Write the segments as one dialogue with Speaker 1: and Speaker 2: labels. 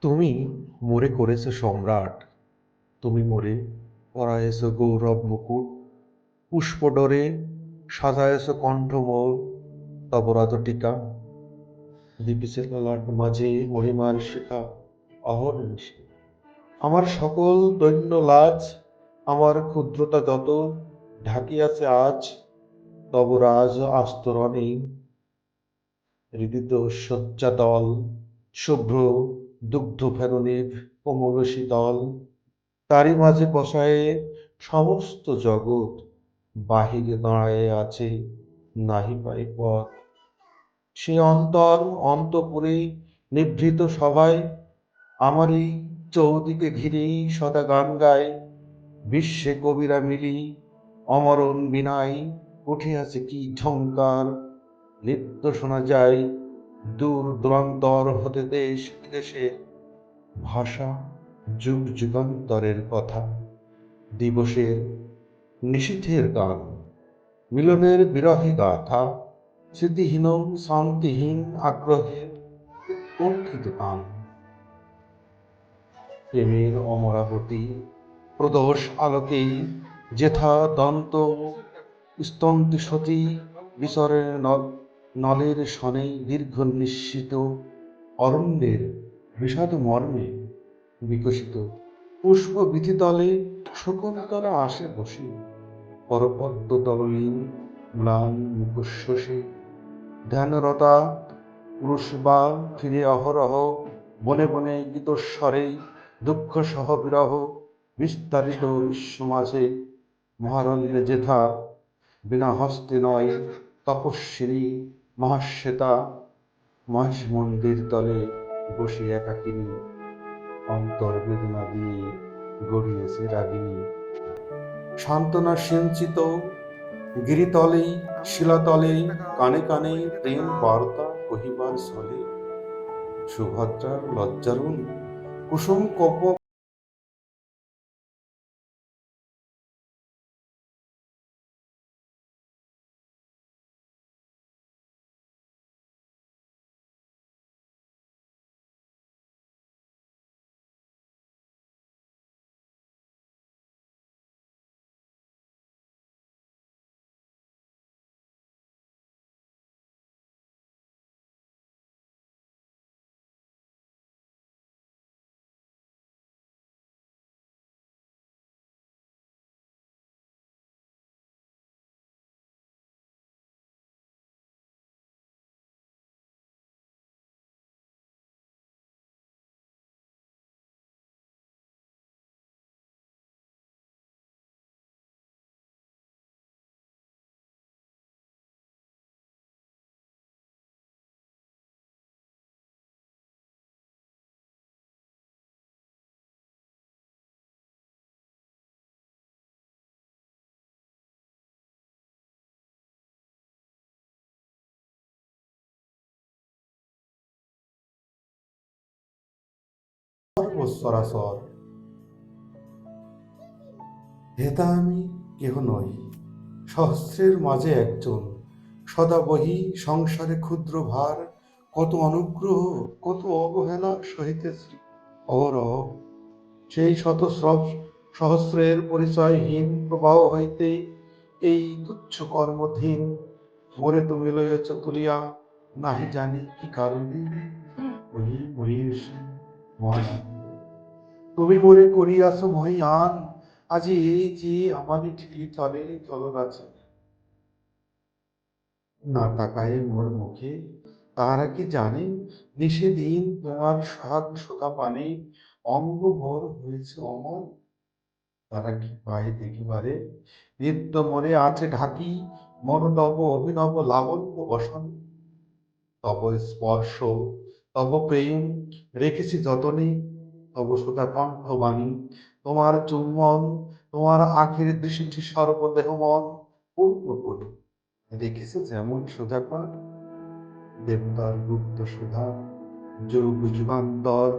Speaker 1: তুমি মোরে করেছ সম্রাট। তুমি মোরে পরায়েছ গৌরব মুকুট। পুষ্পডরে সাজায়েছ কণ্ঠ মোর তবরাত টিকা। দীপিছে মাঝে মহিমার শিখা। অহর্নিশে আমার সকল দৈন্য লাজ, আমার ক্ষুদ্রতা যত ঢাকিয়াছে আজ, তব রাজ আস্তরণে হৃদিত দল শুভ্র দুগ্ধ ফেরনিভ কোমল শীতল তারই মাঝে বসায়ে সমস্ত জগৎ, বাহিরে দাঁড়ায়ে আছে নাহি পাই পথ। সে অন্তর, অন্তপুরে নিভৃত সভায় আমারই চৌদিকে ঘিরেই সদা গান গায়। বিশ্বে কবিরা মিলি, অমরণ বিনাই আছে কি ঝঙ্কার নৃত্য শোনা যায় দূর দূরান্তর হতে দেশ বিদেশে ভাষা, যুগ যুগান্তরের কথা, দিবসের নিশীথের গান, মিলনের বিরহে গাথা, স্মৃতিহীন, শান্তিহীন আগ্রহের কণ্ঠিত গান। প্রেমের অমরাবতী, প্রদোষ আলোকেই যেথা দন্ত স্তন্তি সতী বিচরের নল নলের সনে দীর্ঘ নিশ্চিত অরণ্যের বিষাদ মর্মে বিকশিত পুষ্প বিধিতলে শকুন্তলা আসে বসে পরপদ্ম তরলীন ম্লান মুখশ্বাসে। ধ্যানরতা পুরুষবা ফিরে অহরহ, বনে বনে গীতস্বরে দুঃখ সহ বিরহ, বিস্তারিত সমাজে মহারণ্যে যেথা, বিনা হস্তে নয় তপস্বিনী মহাশ্বেতা মহেশ মন্দির তলে বসে একাকিনী অন্তর বেদনা দিয়ে গড়িয়েছে রাগিনী। সান্ত্বনা সিঞ্চিত গিরিতলে শিলাতলে কানে কানে প্রেম বার্তা কহিবার ছলে, সুভদ্রার লজ্জারুণ কুসুম কপ সরাসর হেতা আমি কেহ নই সহস্রের মাঝে একজন। সদা বহি সংসারে ক্ষুদ্র ভার কত অনুগ্রহ কত অবহেলা সহিতেছি অহরহ। সেই শত স্রব- সহস্রের পরিচয়হীন প্রবাহ হইতে এই তুচ্ছ কর্মধীন মোরে তুমি লইয়াছ তুলিয়া নাহি জানি কি কারণে। মহিষ মহান তুমি মোরে করিয়াছ মহিয়ান, আজি এই যে চলে, চলো আছে না তাকায় মোর মুখে, তাহারা কি জানে? নিষেদিন তোমার স্বাদ শোকা পানে অঙ্গ ভর হয়েছে অমর। তারা কি পায় দেখিবারে? নিত্য মনে আছে ঢাকি মনোনব অভিনব লাবণ্য বসন। তব স্পর্শ, তব প্রেম, রেখেছি যতনে তব সুতা কণ্ঠ বাণী তোমার চুম্বন, তোমার আখের দৃষ্টি সর্বদেহ মন পূর্ণ করি রেখেছে যেমন সুধাকর। দেবতার গুপ্ত সুধা, যুগ যুগান্তর।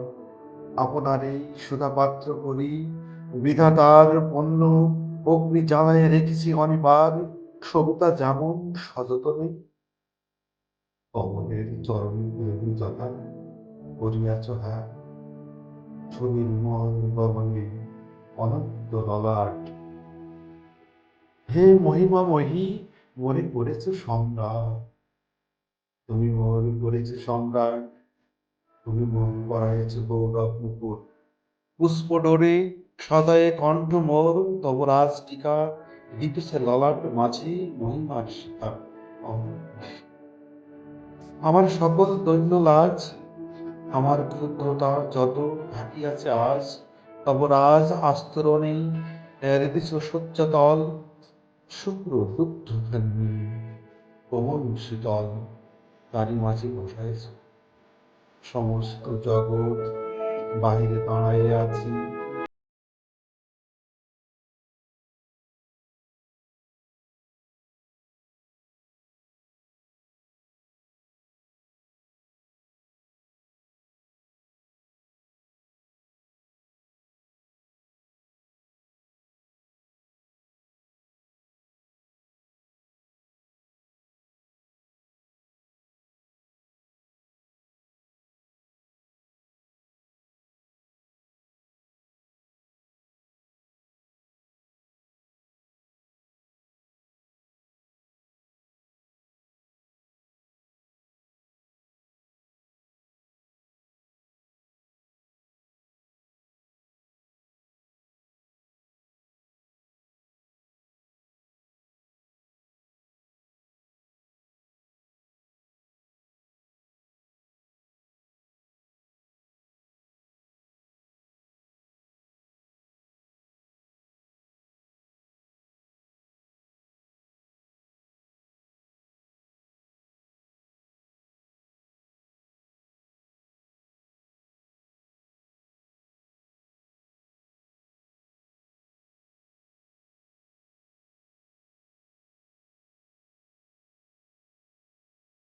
Speaker 1: আপনার এই সুধা পাত্র করি বিধাতার পণ্য, অগ্নি জ্বালায় রেখেছি অনিবার। সবিতা যেমন সযতনে কমলের চরণ যথা করিয়াছ হ্যাঁ। ছবির মল ভবনে অনন্ত ললাট। হে মহিমাময়ী মনে করেছ সম্রাট? তুমি মোর করেছ সম্রাট, তুমি মোর পরাইছ গৌরব মুকুট। পুষ্পডোরে সদয়ে কণ্ঠ মোর, তব রাজ টিকা দিতেছে ললাট মাঝি মহিমার শিখা। আমার সকল দৈন্য লাজ আমার ক্ষুদ্রতা যত ঘাটিয়াছে আজ, তব রাজ আস্তরণে নির্দিষ্ট সত্যতল শুক্র দুগ্ধ কোমল শীতল তারই মাঝে বসাইছে। সমস্ত জগৎ বাহিরে দাঁড়াইয়া আছি।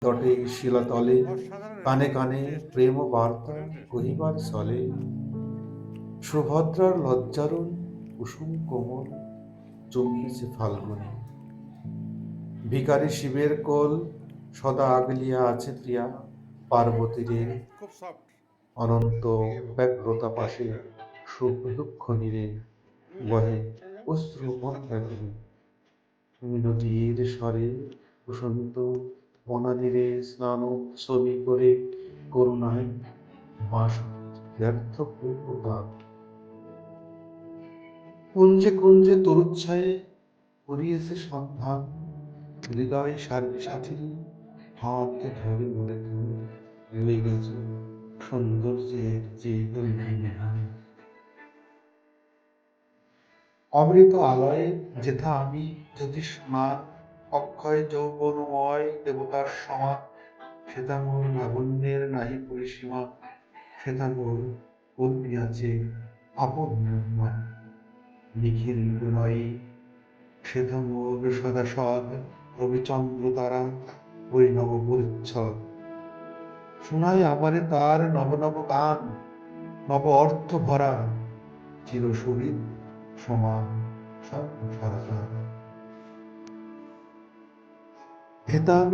Speaker 1: তটে শিলাতলে কানে কানে প্রেম বার্তা কহিবার চলে। সুভদ্রার লজ্জারণ, কুসুম কোমল, চমকিছে ফাল্গুনে। ভিকারি শিবের কোল সদা আগলিয়া আছে প্রিয়া, পার্বতীরে অনন্ত ব্যগ্রতা পাশে সুখ দুঃখ নিরে বহে অশ্রু মন্দারে মিনতির স্বরে বসন্ত বনানীরে স্নান ছবি করে করুণায় বাস ব্যর্থ পূর্বপাত কুঞ্জে কুঞ্জে তরুচ্ছায়ে করিয়েছে সন্ধান, হৃদয় সারি সাথী হাতে ধরে রয়ে গেছে সৌন্দর্যের যে অমৃত আলয়ে যেথা আমি যদি সমান অক্ষয় যৌবনময় দেবতার সমান। সেটা মোর লাবণ্যের নাহি পরিসীমা। সেটা মোর কল্পি আছে আপন মা। নিখিল নয় সেটা মোর সদা রবিচন্দ্র তারা পরিণব পরিচ্ছদ। শোনায় আমারে তার নব নব গান, নব অর্থ ভরা চির সমান সর্ব সরাসর হেতা আমি